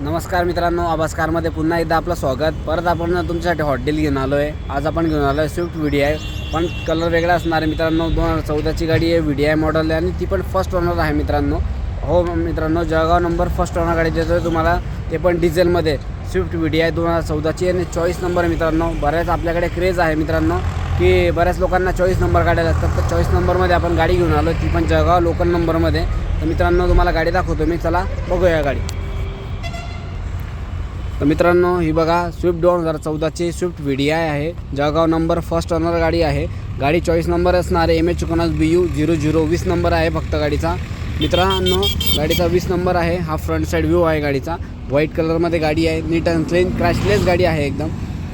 नमस्कार मित्रांनो आभास कारमध्ये पुन्हा एकदा आपलं स्वागत. परत आपण तुमच्यासाठी हॉटेल घेऊन आलो आहे आज आपण घेऊन आलो आहे स्विफ्ट व्हिडी आहे पण कलर वेगळा असणार आहे मित्रांनो. दोन हजार चौदाची गाडी आहे व्हिडी आय मॉडेल आहे आणि ती पण फर्स्ट ओनर आहे मित्रांनो. हो मित्रांनो जळगाव नंबर फर्स्ट ओनर गाडी देतो आहे तुम्हाला. ते पण डिझेलमध्ये स्विफ्ट व्हिडी आहे आय दोन हजार चौदाची आणि चॉईस नंबर मित्रांनो. बऱ्याच आपल्याकडे क्रेज आहे मित्रांनो की बऱ्याच लोकांना चॉईस नंबर गाड्या लागतात. तर चॉईस नंबरमध्ये आपण गाडी घेऊन आलो ती पण जळगाव लोकल नंबरमध्ये तर मित्रांनो तुम्हाला गाडी दाखवतो मी. चला बघूया गाडी. तर मित्रांनो ही बघा स्विफ्ट दोन हजार चौदाची स्विफ्ट व्ही डी आय आहे. जळगाव नंबर फर्स्ट ऑनर गाडी आहे. गाडी चॉईस नंबर असणार आहे. एम एच चुकनास बी यू झिरो झिरो वीस नंबर आहे फक्त गाडीचा. मित्रांनो गाडीचा वीस नंबर आहे. हा फ्रंट साईड व्ह्यू आहे गाडीचा. व्हाईट कलरमध्ये गाडी आहे. नीट अँड क्लीन क्रॅशलेस गाडी आहे एकदम.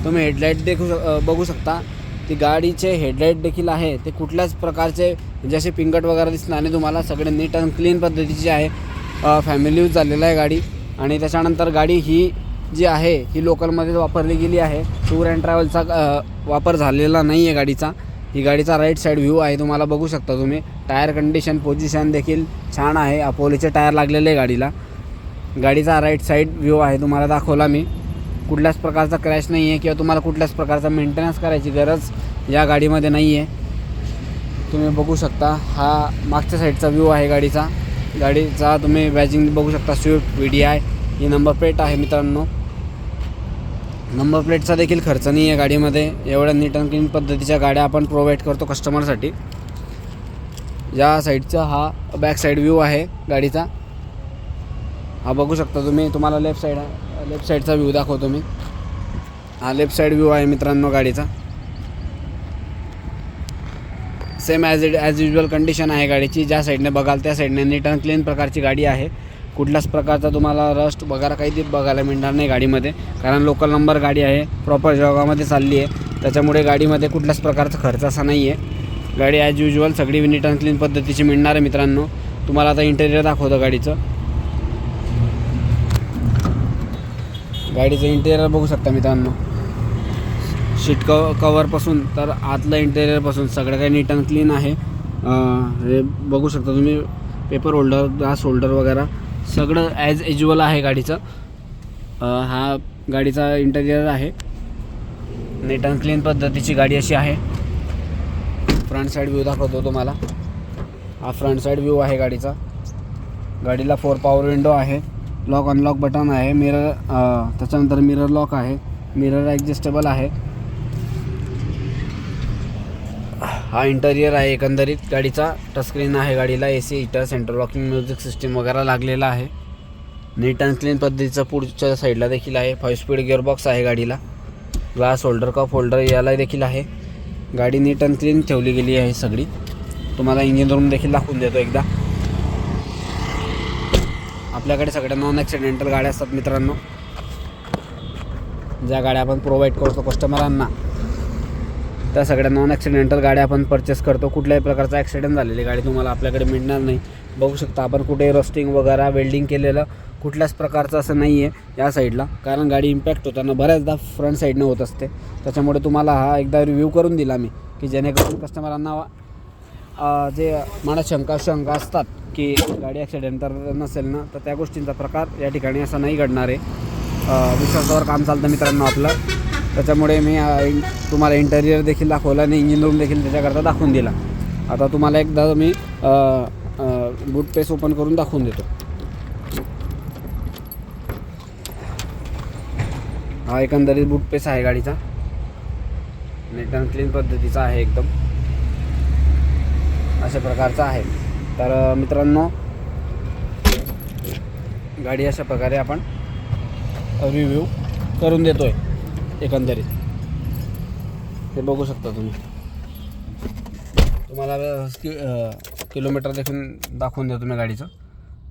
तुम्ही हेडलाईट देखू बघू शकता. ती गाडीचे हेडलाईट देखील आहे. ते कुठल्याच प्रकारचे जसे पिंगट वगैरे दिसणार नाही तुम्हाला. सगळे नीट अँड क्लीन पद्धतीची आहे. फॅमिली यूज झालेलं आहे गाडी. आणि त्याच्यानंतर गाडी ही जी आहे ही लोकलमध्ये वापरली गेली आहे. टूर अँड ट्रॅव्हलचा वापर झालेला नाही आहे गाडीचा. ही गाडीचा राईट साईड व्ह्यू आहे तुम्हाला बघू शकता तुम्ही. टायर कंडिशन पोझिशन देखील छान आहे. अपोलोचे टायर लागलेले आहे गाडीला. गाडीचा राईट साईड व्ह्यू आहे तुम्हाला दाखवला मी. कुठल्याच प्रकारचा क्रॅश नाही आहे किंवा तुम्हाला कुठल्याच प्रकारचा मेंटेनन्स करायची गरज या गाडीमध्ये नाही आहे. तुम्ही बघू शकता हा मागच्या साईडचा व्ह्यू आहे गाडीचा. गाडीचा तुम्ही बॅजिंग बघू शकता स्विफ्ट व्ही डी आय ही नंबर प्लेट आहे मित्रांनो. नंबर प्लेटचा देखील खर्च नाही आहे गाडीमध्ये. एवढ्या नीट अँड क्लीन पद्धतीच्या गाड्या आपण प्रोव्हाइड करतो कस्टमरसाठी या साईडचा हा बॅक साईड व्ह्यू आहे गाडीचा. हा बघू शकता तुम्ही. तुम्हाला लेफ्ट साईड लेफ्ट साईडचा व्ह्यू दाखवतो मी. हा लेफ्ट साईड व्ह्यू आहे मित्रांनो गाडीचा. Same as it as usual condition आहे गाडीची. ज्या साईडने बघाल त्या साईडने नीट अँड क्लीन प्रकारची गाडी आहे. कुठल्याच प्रकारचा तुम्हाला रस्ट वगैरे काही ते बघायला मिळणार नाही गाडीमध्ये. कारण लोकल नंबर गाडी आहे प्रॉपर जळगावमध्ये चालली आहे. त्याच्यामुळे गाडीमध्ये कुठल्याच प्रकारचा खर्च असा नाही आहे. गाडी ॲज युजल सगळी नीट अँड क्लीन पद्धतीची मिळणार आहे मित्रांनो. तुम्हाला आता इंटेरियर दाखवतं गाडीचं. गाडीचं इंटेरियर बघू शकता मित्रांनो. सीट कव कवरपासून तर आतलं इंटेरियरपासून सगळं काही नीट अँड क्लीन आहे. हे बघू शकता तुम्ही. पेपर होल्डर ग्लास होल्डर वगैरे. सगळं ॲज एज्युअल आहे गाडीचं. हा गाडीचा इंटेरियर आहे. नीट अँड क्लीन पद्धतीची गाडी अशी आहे. फ्रंट साईड व्ह्यू दाखवतो तुम्हाला. हा फ्रंट साईड व्ह्यू आहे गाडीचा. गाडीला फोर पॉवर विंडो आहे. लॉक अनलॉक बटन आहे. मिरर त्याच्यानंतर मिरर लॉक आहे. मिरर ॲडजस्टेबल आहे. हा इंटेरियर आहे एकंदरीत. गाडीचा टचस्क्रीन आहे गाडीला A C heater centre locking music system वगैरे लागलेला आहे. नीट अँड क्लीन पद्धतीचं पुढच्या साईडला देखील आहे. फाईव्ह स्पीड गिअरबॉक्स आहे गाडीला. ग्लास होल्डर कप होल्डर याला देखील आहे. गाडी नीट अँड क्लीन ठेवली गेली आहे सगळी. तुम्हाला इंजिन रूम देखील दाखवून देतो एकदा. आपल्याकडे सगळ्या नॉन ॲक्सिडेंटल गाड्या असतात मित्रांनो. ज्या गाड्या आपण प्रोव्हाइड करतो कस्टमरांना त्या सगळ्या नॉन ॲक्सिडेंटल गाड्या आपण परचेस करतो. कुठल्याही प्रकारचा ॲक्सिडेंट झालेली गाडी तुम्हाला आपल्याकडे मिळणार नाही. बघू शकता आपण कुठे रस्टिंग वगैरे वेल्डिंग केलेलं कुठल्याच प्रकारचं असं नाही आहे या साईडला कारण गाडी इम्पॅक्ट होताना बऱ्याचदा फ्रंट साईडनं होत असते. त्याच्यामुळे तुम्हाला हा एकदा रिव्ह्यू करून दिला मी की जेणेकरून कस्टमरांना जे मला शंका शंका असतात की गाडी ॲक्सिडेंट तर नसेल ना तर त्या गोष्टींचा प्रकार या ठिकाणी असा नाही घडणार आहे. विश्वासावर काम चालतं मित्रांनो आपलं. त्याच्यामुळे मी तुम्हाला इंटेरियर देखील दाखवलं आणि इंजिन रूम देखील त्याच्याकरता दाखवून दिला. आता तुम्हाला एकदा मी बूट पेस ओपन करून दाखवून देतो. हा एकंदरीत बूट पेस आहे गाडीचा. नीट अँड क्लीन पद्धतीचा आहे एकदम. अशा प्रकारचा आहे. तर मित्रांनो गाडी अशा प्रकारे आपण रिव्ह्यू करून देतो आहे एकंदरीत. ते बघू शकता तुम्ही. तुम्हाला कि किलोमीटर देखील दाखवून देतो मी गाडीचं.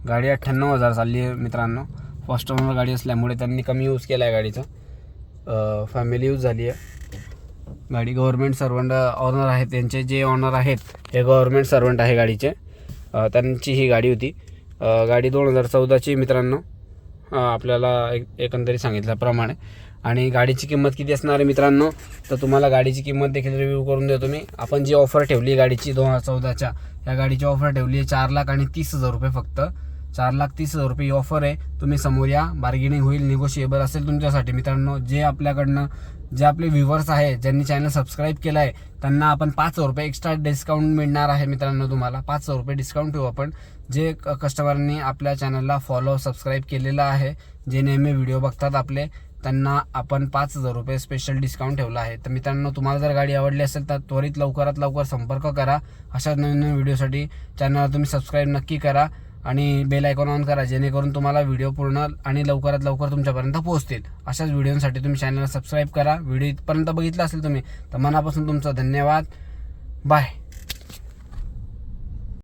गाडी अठ्ठ्याण्णव हजार चालली आहे मित्रांनो. फर्स्ट ओनर गाडी असल्यामुळे त्यांनी कमी यूज केला आहे गाडीचा. फॅमिली यूज झाली आहे. गाडी गव्हर्मेंट सर्वंट ऑनर आहेत. त्यांचे जे ऑनर आहेत हे गव्हर्मेंट सर्वंट आहे गाडीचे. त्यांची ही गाडी होती. गाडी दोन हजार चौदाची मित्रांनो. आपल्याला एक एकंदरीत सांगितल्याप्रमाणे. आणि गाडीची किंमत किती असणार आहे मित्रांनो? तर तुम्हाला गाडीची किंमत देखील रिव्ह्यू करून देतो मी. आपण जी ऑफर ठेवली गाडीची दोन हजार चौदाच्या या गाडीची ऑफर ठेवली आहे चार लाख आणि तीस हजार रुपये फक्त. चार लाख तीस हजार रुपये ही ऑफर आहे. तुम्ही समोर या. बार्गेनिंग होईल निगोशिएबल असेल तुमच्यासाठी मित्रांनो. जे आपल्याकडनं जे आपले व्ह्युअर्स आहे ज्यांनी चॅनल सबस्क्राईब केलं आहे त्यांना आपण पाच रुपये एक्स्ट्रा डिस्काउंट मिळणार आहे मित्रांनो तुम्हाला. पाच रुपये डिस्काउंट ठेवू आपण. जे क- कस्टमरनी आपल्या चॅनलला फॉलो सबस्क्राईब केलेलं आहे जे नेहमी व्हिडिओ बघतात आपले त्यांना आपण पाच हजार रुपये स्पेशल डिस्काउंट ठेवला आहे. तर मित्रांनो तुम्हाला जर गाडी आवडली असेल तर त्वरित लवकरात लवकर संपर्क करा. अशा नवीन नवीन व्हिडिओसाठी चॅनलला तुम्ही सबस्क्राईब नक्की करा. आणि बेल आयकॉन ऑन करा जेणेकरून तुम्हाला व्हिडिओ पूर्ण आणि लवकरात लवकर तुमच्यापर्यंत पोहोचतील. अशाच व्हिडिओसाठी तुम्ही चॅनलला सबस्क्राईब करा. व्हिडिओ इथपर्यंत बघितला असेल तुम्ही तर मनापासून तुमचा धन्यवाद. बाय